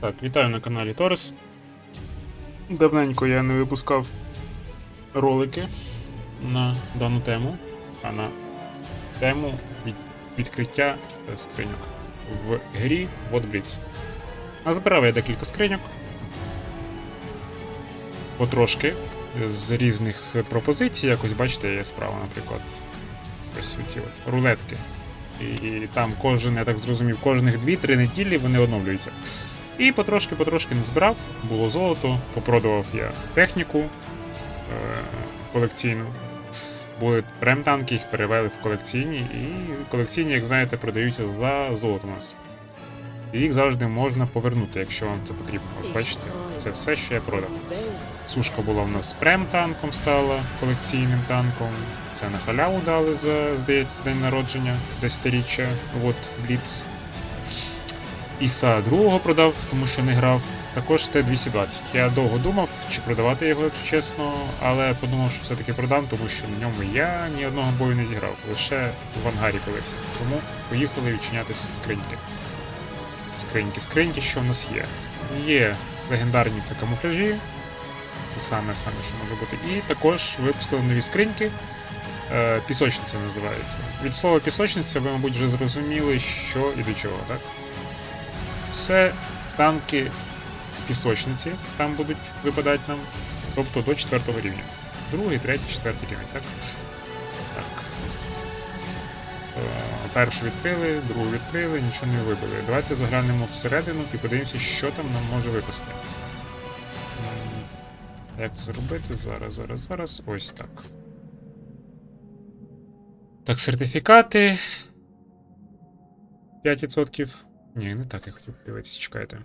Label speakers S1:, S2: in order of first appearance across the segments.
S1: Так, вітаю на каналі Торес. Давненько я не випускав ролики на дану тему, а на тему від... відкриття скриньок в грі Whatblitz. А збирав я декілька скриньок. Потрошки з різних пропозицій. Якось бачите, є справа, наприклад, ось от рулетки. І там кожен, я так зрозумів, кожних 2-3 неділі вони оновлюються. І потрошки-потрошки не збирав, було золото, попродавав я техніку е- колекційну. Були прем-танки, їх перевели в колекційні, і колекційні, як знаєте, продаються за золото у нас. І їх завжди можна повернути, якщо вам це потрібно. Ось бачите, це все, що я продав. Сушка була в нас прем-танком стала колекційним танком. Це на халяву дали за, здається, день народження, 10-річчя, от Бліц. Іса другого продав, тому що не грав. Також Т-220. Я довго думав, чи продавати його, якщо чесно, але подумав, що все-таки продам, тому що на ньому я ні одного бою не зіграв, лише в ангарі колився. Тому поїхали відчиняти скриньки. Скриньки, скриньки, що в нас є? Є легендарні це камуфляжі, це саме саме, що може бути. І також випустили нові скриньки. Е, Пісочниця називається. Від слова пісочниця ви, мабуть, вже зрозуміли, що і до чого, так? Це танки з пісочниці, там будуть випадати нам, тобто до 4 рівня. Другий, третій, четвертий рівень, так? Так. Е, Першу відкрили, другу відкрили, нічого не вибили. Давайте заглянемо всередину і подивимося, що там нам може випасти. Як це зробити? Зараз, зараз, зараз. Ось так. Так, сертифікати. 5%. Ні, не так я хотів подивитися, чекайте.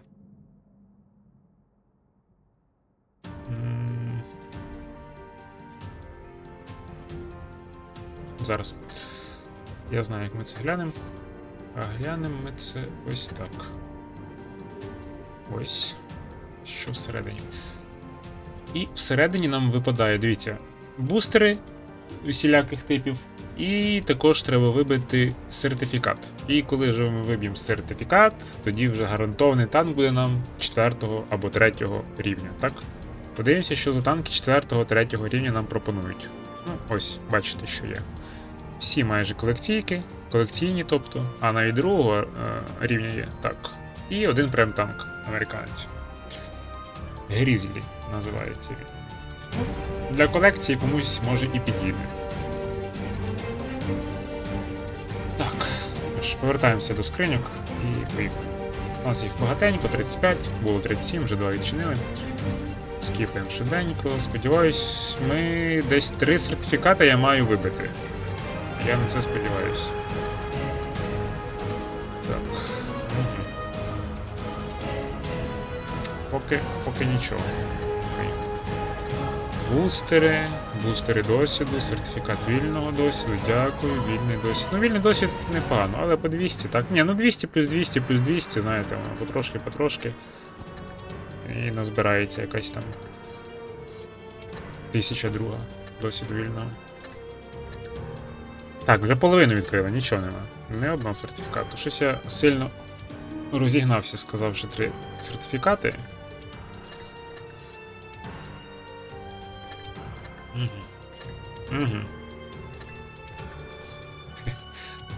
S1: Зараз. Я знаю, як ми це глянемо. А глянемо ми це ось так. Ось. Що всередині. І всередині нам випадає, дивіться, бустери усіляких типів. І також треба вибити сертифікат. І коли вже ми виб'ємо сертифікат, тоді вже гарантований танк буде нам 4 або 3 рівня. Так? Подивимося, що за танки 4-3 рівня нам пропонують. Ну, ось, бачите, що є. Всі майже колекційки, колекційні, тобто, а навіть другого е, рівня є. Так. І один прем-танк американець. Грізлі називається він. Для колекції комусь може і підійде. Тож повертаємося до скриньок і поїхали. У нас їх багатенько, 35, було 37, вже два відчинили. Скіпаємо швиденько. Сподіваюсь, ми десь три сертифікати я маю вибити. Я на це сподіваюсь. Так. Поки, поки нічого. Бустери, бустери досвіду, сертифікат вільного досвіду, дякую, вільний досвід. Ну, вільний досвід непогано, але по 200, так? Ні, ну 200 плюс 200 плюс 200, знаєте, потрошки-потрошки. І назбирається якась там. Тисяча друга досвіду вільного. Так, вже половину відкрили, нічого нема. Не одного сертифікату. Щось я сильно розігнався, сказавши три сертифікати. Угу.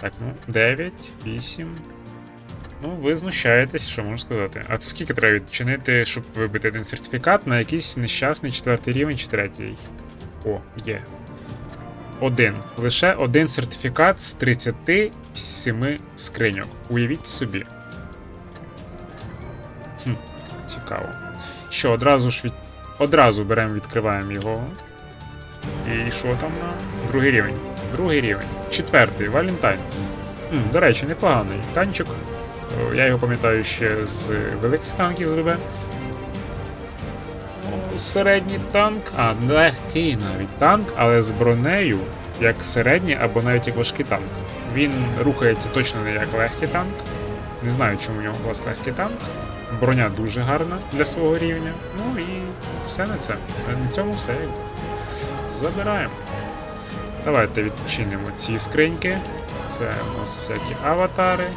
S1: Так, ну, 9, 8. Ну, ви знущаєтесь, що можу сказати. А це скільки треба відчинити, щоб вибити один сертифікат на якийсь нещасний четвертий рівень чи третій? О, є. Один. Лише один сертифікат з 37 скриньок. Уявіть собі. Хм, цікаво. Що, одразу ж від... одразу беремо, відкриваємо його. І що там на другий рівень? Другий рівень. Четвертий, Валентайн. М, до речі, непоганий танчик. Я його пам'ятаю ще з великих танків з ВБ. Середній танк, а легкий навіть танк, але з бронею, як середній або навіть як важкий танк. Він рухається точно не як легкий танк. Не знаю, чому у нього клас легкий танк. Броня дуже гарна для свого рівня. Ну і все на це. На цьому все. Забираємо. Давайте відчинимо ці скриньки. Це у нас всякі аватари.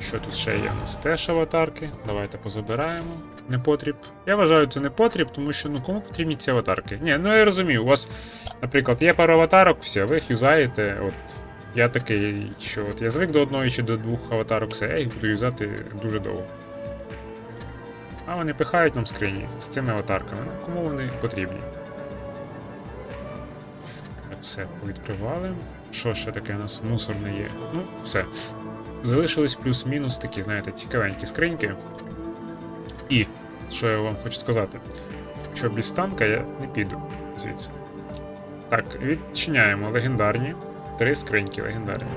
S1: Що тут ще є? У нас теж аватарки. Давайте позабираємо. Не потріб. Я вважаю, це не потріб, тому що ну кому потрібні ці аватарки? Ні, ну я розумію, у вас, наприклад, є пара аватарок, все, ви їх юзаєте. От я такий, що от я звик до одної чи до двох аватарок, все, я їх буду юзати дуже довго. А вони пихають нам скрині з цими аватарками. Ну, кому вони потрібні? Все, повідкривали. Що ще таке у нас мусорне є? Ну, все. Залишились плюс-мінус такі, знаєте, цікавенькі скриньки. І, що я вам хочу сказати, що без танка я не піду звідси. Так, відчиняємо легендарні. Три скриньки легендарні.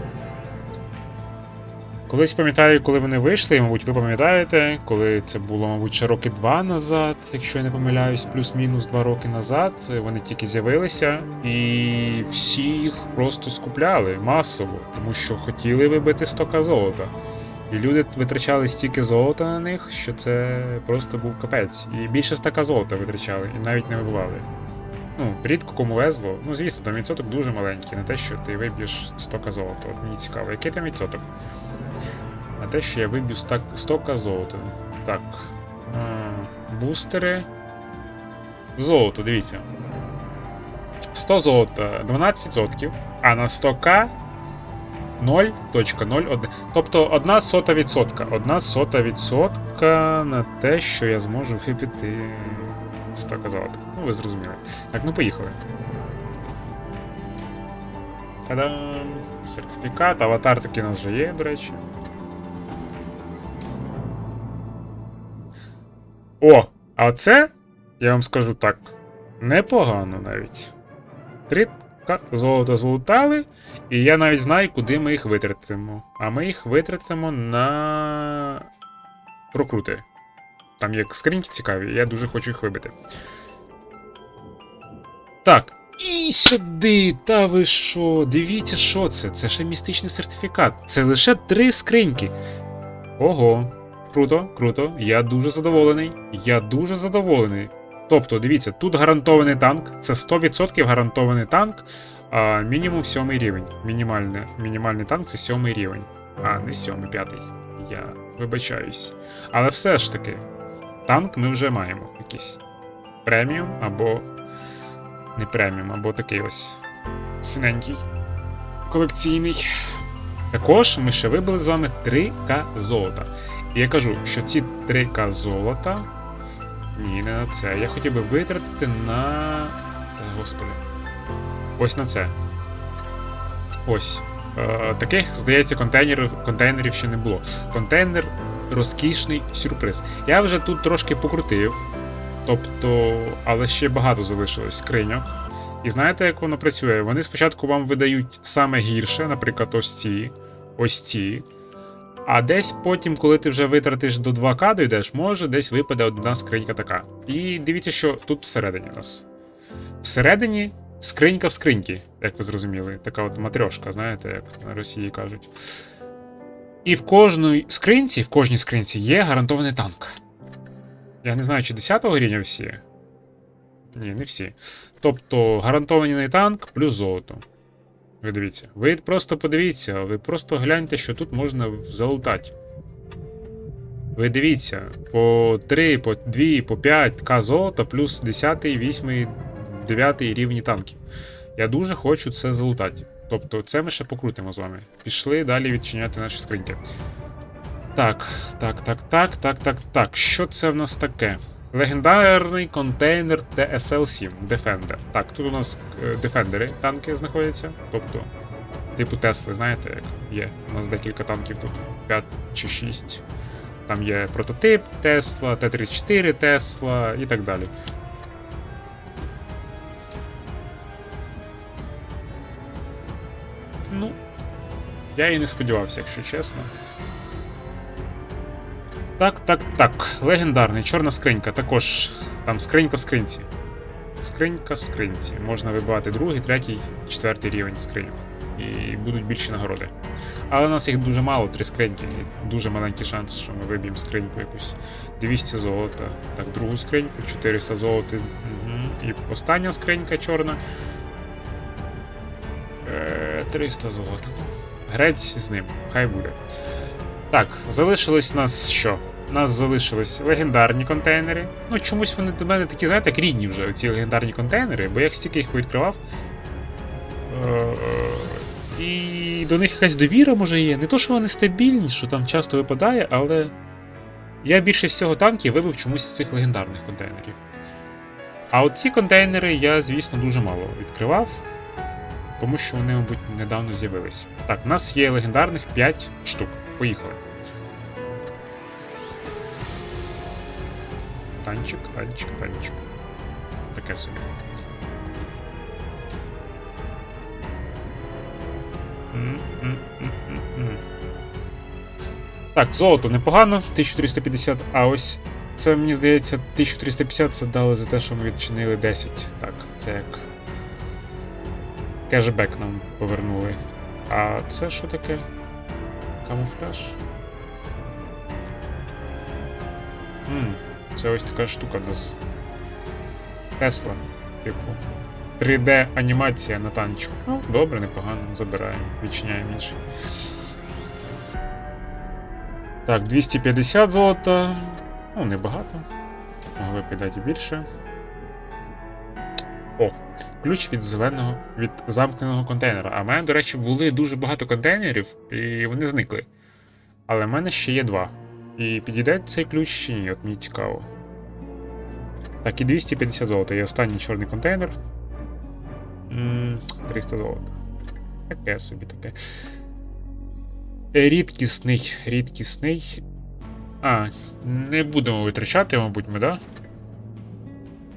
S1: Колись пам'ятаю, коли вони вийшли, мабуть, ви пам'ятаєте, коли це було, мабуть, ще роки два назад, якщо я не помиляюсь, плюс-мінус два роки назад, вони тільки з'явилися, і всі їх просто скупляли масово, тому що хотіли вибити 100к золота. І люди витрачали стільки золота на них, що це просто був капець. І більше 100к золота витрачали, і навіть не вибивали. Ну, рідко кому везло. Ну, звісно, там відсоток дуже маленький, на те, що ти виб'єш 100к золота. От мені цікаво, який там відсоток? На те, що я виб'ю 100 золота. Так. Бустери. Золото, дивіться. 100 золота 12%, а на 100к 0.01. Тобто одна сота відсотка. Одна сота відсотка на те, що я зможу випити 100 золота. Ну, ви зрозуміли. Так, ну поїхали. Та-дам! Сертифікат, аватар таки у нас вже є, до речі. О! А оце, я вам скажу так, непогано навіть. Три золота злутали, і я навіть знаю, куди ми їх витратимо. А ми їх витратимо на прокрути. Там є скриньки цікаві, я дуже хочу їх вибити. Так. І сюди, та ви що? Дивіться, що це? Це ще містичний сертифікат. Це лише три скриньки. Ого. Круто, круто. Я дуже задоволений. Я дуже задоволений. Тобто, дивіться, тут гарантований танк. Це 100% гарантований танк. А мінімум 7 рівень. Мінімальне, мінімальний танк це 7 рівень, а не 7 п'ятий. Я вибачаюсь. Але все ж таки, танк ми вже маємо якийсь преміум або не преміум, або такий ось синенький колекційний. Також ми ще вибили з вами 3К золота. І я кажу, що ці 3К золота. Ні, не на це. Я хотів би витратити на. Е, Господи. Ось на це. Ось. Е, таких, здається, контейнерів, контейнерів ще не було. Контейнер розкішний сюрприз. Я вже тут трошки покрутив. Тобто, але ще багато залишилось скриньок. І знаєте, як воно працює? Вони спочатку вам видають саме гірше, наприклад, ось ці, ось ці. А десь потім, коли ти вже витратиш до 2К дійдеш, може десь випаде одна скринька така. І дивіться, що тут всередині у нас. Всередині скринька в скриньці, як ви зрозуміли. Така от матрьошка, знаєте, як на Росії кажуть. І в кожній скринці, в кожній скринці є гарантований танк. Я не знаю, чи 10-го рівня всі. Ні, не всі. Тобто гарантований танк плюс золото. Ви дивіться. Ви просто подивіться, ви просто гляньте, що тут можна залутати. Ви дивіться, по 3, по 2, по 5 к золота плюс 10, 8, 9 рівні танків. Я дуже хочу це залутати. Тобто, це ми ще покрутимо з вами. Пішли далі відчиняти наші скриньки. Так, так, так, так, так, так, так. Що це в нас таке? Легендарний контейнер TSL-7 Defender. Так, тут у нас е, Defender танки знаходяться. Тобто, типу Тесли, знаєте, як є. У нас декілька танків тут 5 чи 6. Там є прототип Тесла, Т-34 Тесла і так далі. Ну, я і не сподівався, якщо чесно. Так, так, так. Легендарний, чорна скринька. Також там скринька в скринці. Скринька в скринці. Можна вибивати другий, третій, четвертий рівень скриньок. І будуть більші нагороди. Але у нас їх дуже мало, три скриньки. Дуже маленький шанс, що ми виб'ємо скриньку якусь. 200 золота. Так, другу скриньку, 400 золота. Угу. І остання скринька чорна. Е, 300 золота. Грець з ним, хай буде. Так, залишилось нас що? У нас залишились легендарні контейнери. Ну, чомусь вони до мене такі, знаєте, як рідні вже, ці легендарні контейнери, бо я стільки їх відкривав. Е, І до них якась довіра може є. Не то, що вони стабільні, що там часто випадає, але я більше всього танків вибив чомусь з цих легендарних контейнерів. А от ці контейнери я, звісно, дуже мало відкривав, тому що вони, мабуть, недавно з'явились. Так, у нас є легендарних 5 штук. Поїхали. Танчик, танчик, танчик. Таке собі. Так, золото непогано, 1350, а ось це, мені здається, 1350 це дали за те, що ми відчинили 10. Так, це як. Кешбек нам повернули. А це що таке? Камуфляж? М, це ось така штука нас. Тесла, типу. 3D анімація на танчику. Ну, добре, непогано, забираємо, відчиняємо інший. Так, 250 золота. Ну, небагато. Могли б віддати більше. О, ключ від зеленого, від замкненого контейнера. А в мене, до речі, були дуже багато контейнерів, і вони зникли. Але в мене ще є два. І підійде цей ключ чи ні, от мені цікаво. Так, і 250 золота. І останній чорний контейнер. 300 золота. Таке собі таке. Рідкісний, рідкісний. А, не будемо витрачати, мабуть, ми, да?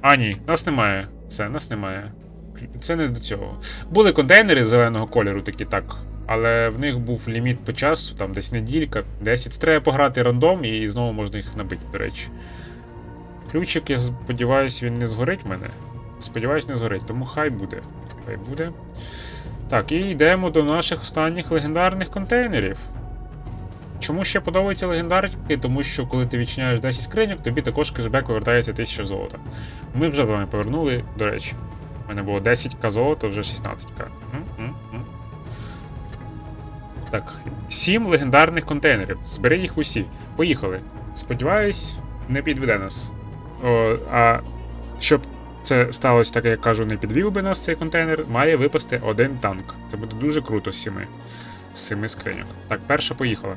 S1: А, ні, нас немає. Все, нас немає. Це не до цього. Були контейнери зеленого кольору, такі так. Але в них був ліміт по часу, там десь неділька, 10. Це треба пограти рандом і знову можна їх набити, до речі. Ключик, я сподіваюся, він не згорить в мене. Сподіваюсь, не згорить, тому хай буде. Хай буде. Так, і йдемо до наших останніх легендарних контейнерів. Чому ще подобаються легендарки? Тому що коли ти відчиняєш 10 скриньок, тобі також кешбек повертається 1000 золота. Ми вже з вами повернули, до речі. У мене було 10к золота, вже 16к. Так, 7 легендарних контейнерів. Збери їх усі. Поїхали. Сподіваюсь, не підведе нас. О, а щоб це сталося так, як я кажу, не підвів би нас цей контейнер, має випасти один танк. Це буде дуже круто з сіми. З семи скриньок. Так, перша поїхала.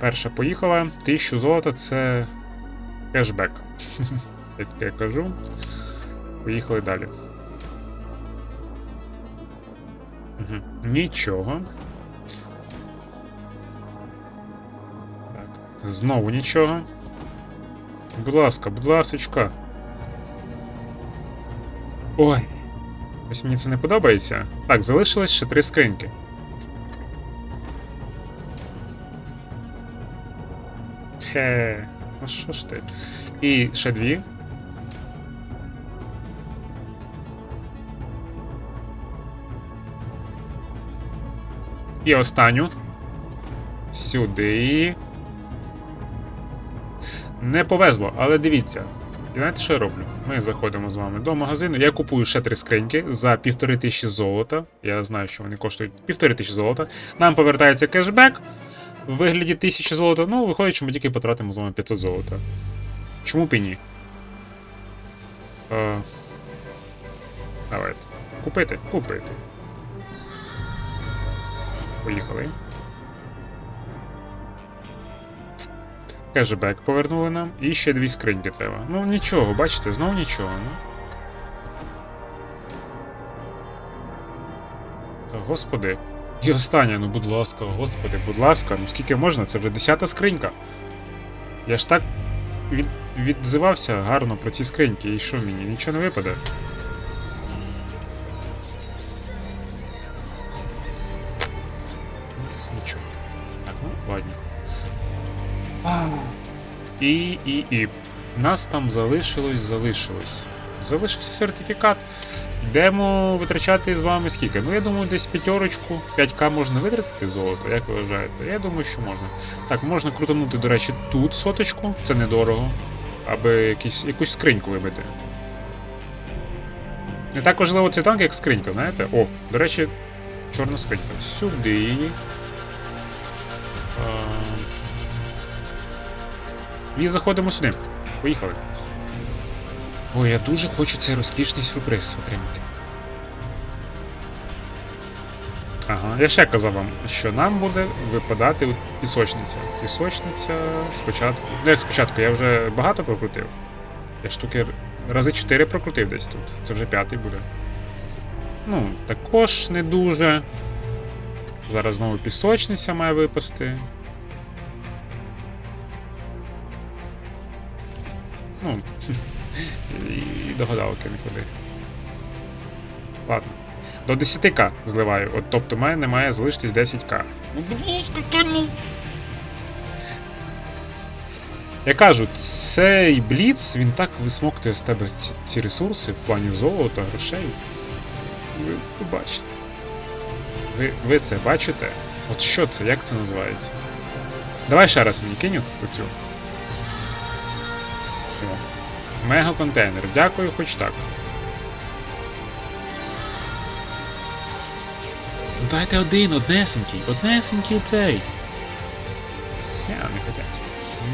S1: Перша поїхала. 1000 золота це кешбек. Я кажу. Поїхали далі. Угу. Нічого. Так. Знову нічого. Будь ласка, будь ласочка. Ой. Ось мені це не подобається. Так, залишилось ще три скриньки. Хе, ну що ж ти? І ще дві. І останню. Сюди. Не повезло, але дивіться. І знаєте, що я роблю? Ми заходимо з вами до магазину. Я купую ще три скриньки за півтори тисячі золота. Я знаю, що вони коштують півтори тисячі золота. Нам повертається кешбек в вигляді тисячі золота. Ну, виходить, що ми тільки потратимо з вами 500 золота. Чому б і ні? Е, давайте. Купити? Купити. Поїхали. Кешбек повернули нам. І ще дві скриньки треба. Ну нічого, бачите, знову нічого. Ну. Та господи. І остання, ну будь ласка, господи, будь ласка, ну скільки можна? Це вже десята скринька. Я ж так від... відзивався гарно про ці скриньки, і що мені? Нічого не випаде. І, і, і. Нас там залишилось, залишилось. Залишився сертифікат. Йдемо витрачати з вами скільки? Ну, я думаю, десь п'ятерочку, 5к можна витратити золото, як ви вважаєте? Я думаю, що можна. Так, можна крутанути, до речі, тут соточку, це недорого, аби якісь, якусь скриньку вибити. Не так важливо цей танк, як скринька, знаєте? О, до речі, чорна скринька. Сюди. І заходимо сюди. Поїхали. Ой, я дуже хочу цей розкішний сюрприз отримати. Ага, я ще казав вам, що нам буде випадати пісочниця. Пісочниця спочатку. Ну як спочатку, я вже багато прокрутив. Я штуки рази 4 прокрутив десь тут. Це вже п'ятий буде. Ну, також не дуже. Зараз знову пісочниця має випасти. Ну, і до гадалки не ходи. Ладно. До 10к зливаю. От, тобто в мене має залишитись 10к. Ну, будь ласка, ну. Я кажу, цей бліц, він так висмоктує з тебе ці, ці ресурси в плані золота, грошей. Ви, ви бачите. Ви, ви це бачите? От що це? Як це називається? Давай ще раз мені кинь цю. О. Мега-контейнер. Дякую, хоч так. Ну дайте один, однесенький, однесенький цей. Я не хотять.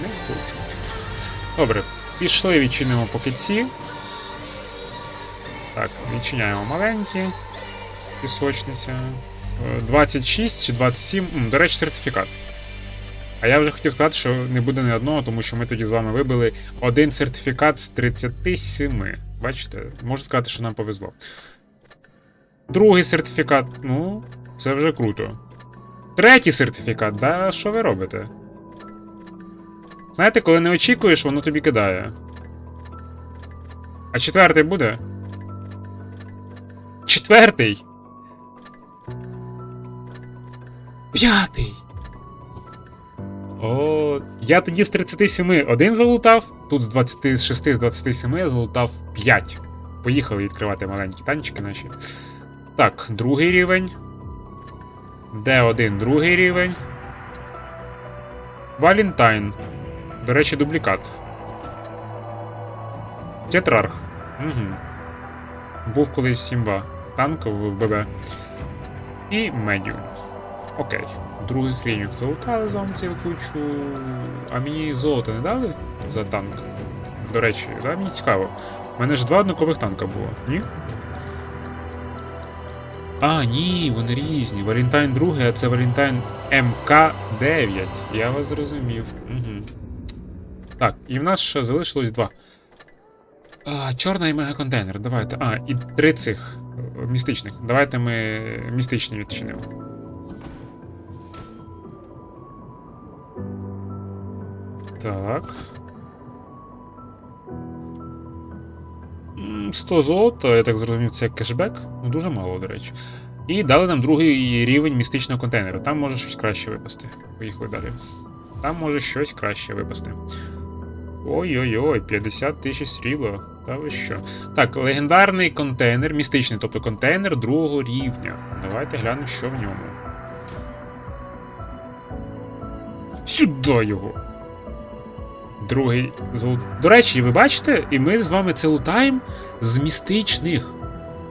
S1: Не хочуть. Добре, пішли відчинимо поки ці. Так, відчиняємо маленькі. Пісочниця. Е, 26 чи 27. До речі, сертифікат. А я вже хотів сказати, що не буде ні одного, тому що ми тоді з вами вибили один сертифікат з 37. Бачите, можу сказати, що нам повезло. Другий сертифікат, ну, це вже круто. Третій сертифікат, да, що ви робите? Знаєте, коли не очікуєш, воно тобі кидає. А четвертий буде? Четвертий! П'ятий! О, я тоді з 37 один залутав, тут з 26 з 27 я залутав 5. Поїхали відкривати маленькі танчики наші. Так, другий рівень. Д1 другий рівень. Валентайн. До речі, дублікат. Тетрарх. Угу. Був колись Сімба. Танк в ББ. І медіум. Окей. Других рівнів залутали за вам кучу. А мені золото не дали за танк? До речі, да, мені цікаво. У мене ж два однакових танка було, ні? А, ні, вони різні. Валентайн 2, а це Валентайн МК9. Я вас зрозумів. Угу. Так, і в нас ще залишилось два. А, чорна і мегаконтейнер. Давайте. А, і три цих е, містичних. Давайте ми містичні відчинимо. Так. 100 золота, я так зрозумів, це кешбек. Ну, дуже мало, до речі. І дали нам другий рівень містичного контейнера. Там може щось краще випасти. Поїхали далі. Там може щось краще випасти. Ой-ой-ой, 50 тисяч срібла. Та ви що? Так, легендарний контейнер, містичний, тобто контейнер другого рівня. Давайте глянемо, що в ньому. Сюди його! Другий золот. До речі, ви бачите, і ми з вами це лутаємо з містичних.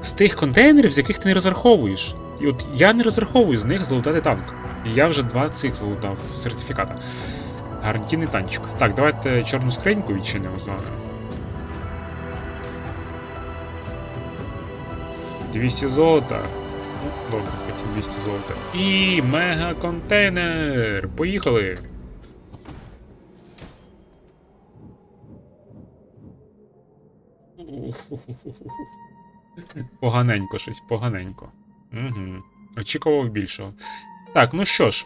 S1: З тих контейнерів, з яких ти не розраховуєш. І от я не розраховую з них залутати танк. І я вже два цих залутав сертифіката. Гарантійний танчик. Так, давайте чорну скриньку відчинимо з вами. 200 золота. Ну, добре, хотів 200 золота. І мега контейнер. Поїхали! Поганенько щось, поганенько. Угу. Очікував більшого. Так, ну що ж,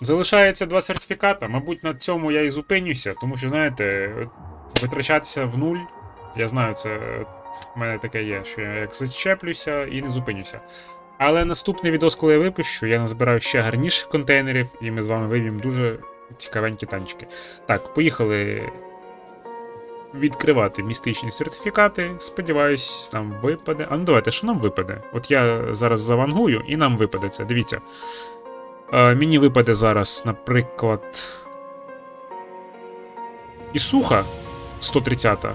S1: залишається два сертифіката. Мабуть, на цьому я і зупинюся, тому що, знаєте, витрачатися в нуль. Я знаю, це в мене таке є, що я як зачеплюся і не зупинюся. Але наступний відос, коли я випущу, я назбираю ще гарніших контейнерів, і ми з вами вивім дуже цікавенькі танчики. Так, поїхали відкривати містичні сертифікати. Сподіваюсь, нам випаде. А ну давайте, що нам випаде? От я зараз завангую, і нам випаде це. Дивіться. Е, мені випаде зараз, наприклад. Ісуха 130.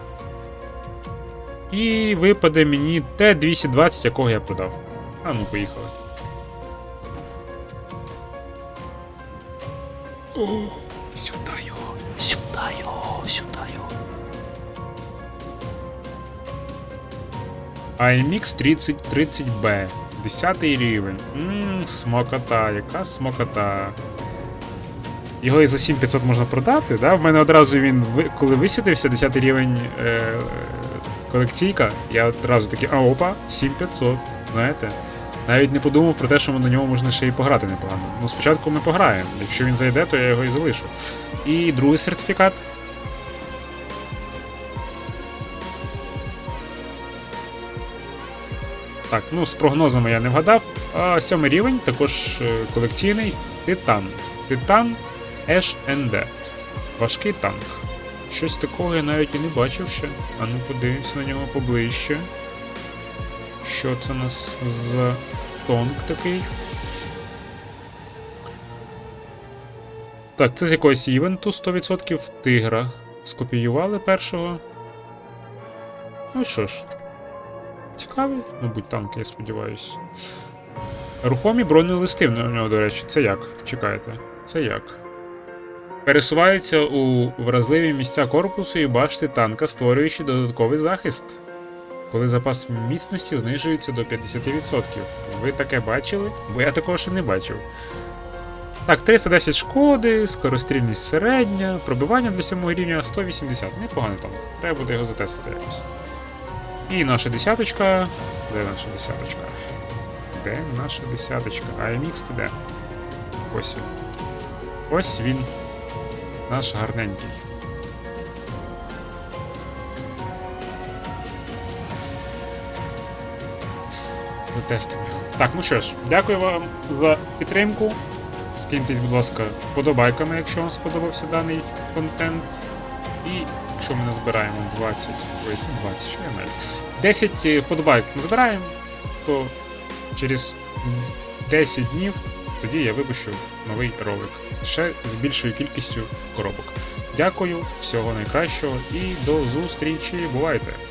S1: І випаде мені Т-220, якого я продав. А ну, поїхали. О, Сюди IMX 30 30B. 10 рівень. Ммм, смокота, яка смокота. Його і за 7500 можна продати, да? В мене одразу він, коли висвітився 10 рівень е, колекційка, я одразу такий, а опа, 7500, знаєте. Навіть не подумав про те, що на ньому можна ще й пограти непогано. Ну, спочатку ми пограємо. Якщо він зайде, то я його і залишу. І другий сертифікат. Так, ну з прогнозами я не вгадав. А сьомий рівень, також е, колекційний Титан. Титан HND. Важкий танк. Щось такого я навіть і не бачив ще. А ну подивимося на нього поближче. Що це у нас за тонк такий? Так, це з якогось івенту 100% тигра. Скопіювали першого. Ну що ж. Цікавий, мабуть, танк, я сподіваюся. Рухомі бронелисти на нього, до речі, це як? Чекайте, це як? Пересуваються у вразливі місця корпусу і башти танка, створюючи додатковий захист. Коли запас міцності знижується до 50%. Ви таке бачили? Бо я такого ще не бачив. Так, 310 шкоди, скорострільність середня, пробивання для 7 рівня 180. Непоганий танк. Треба буде його затестити якось. І наша десяточка. Де наша десяточка? Де наша десяточка? IMX ти де? Ось він. Ось він. Наш гарненький. Затестимо. Так, ну що ж, дякую вам за підтримку. Скиньтесь, будь ласка, вподобайками, якщо вам сподобався даний контент. І якщо ми назбираємо 20. Ой, 20, що я маю? 10 вподобайок назбираємо, то через 10 днів тоді я випущу новий ролик. Ще з більшою кількістю коробок. Дякую, всього найкращого і до зустрічі. Бувайте!